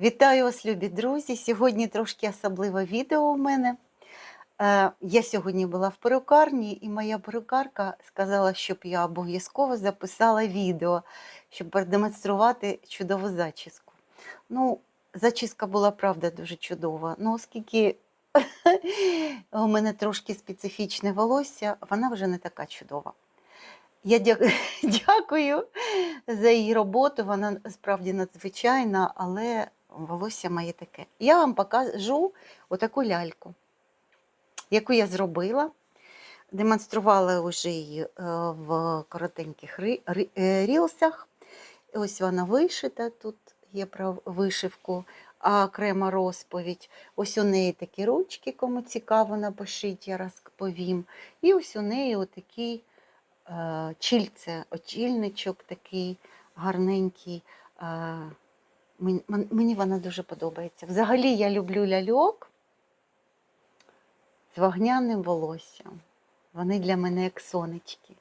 Вітаю вас, любі друзі! Сьогодні трошки особливе відео у мене. Е, Я сьогодні була в перукарні, і моя перукарка сказала, щоб я обов'язково записала відео, щоб продемонструвати чудову зачіску. Ну, зачіска була правда дуже чудова. Ну, оскільки у мене трошки специфічне волосся, вона вже не така чудова. Я дякую за її роботу. Вона справді надзвичайна, але волосся моє таке. Я вам покажу отаку ляльку, яку я зробила. Демонструвала вже її е, в коротеньких е, рілсах. Ось вона вишита, тут є про вишивку, а окрема розповідь. Ось у неї такі ручки, кому цікаво, напишіть, я розповім. І ось у неї отакий е, чільце, очільничок такий гарненький. Мен- мен- Мені вона дуже подобається. Взагалі я люблю ляльок з вогняним волоссям. Вони для мене як сонечки.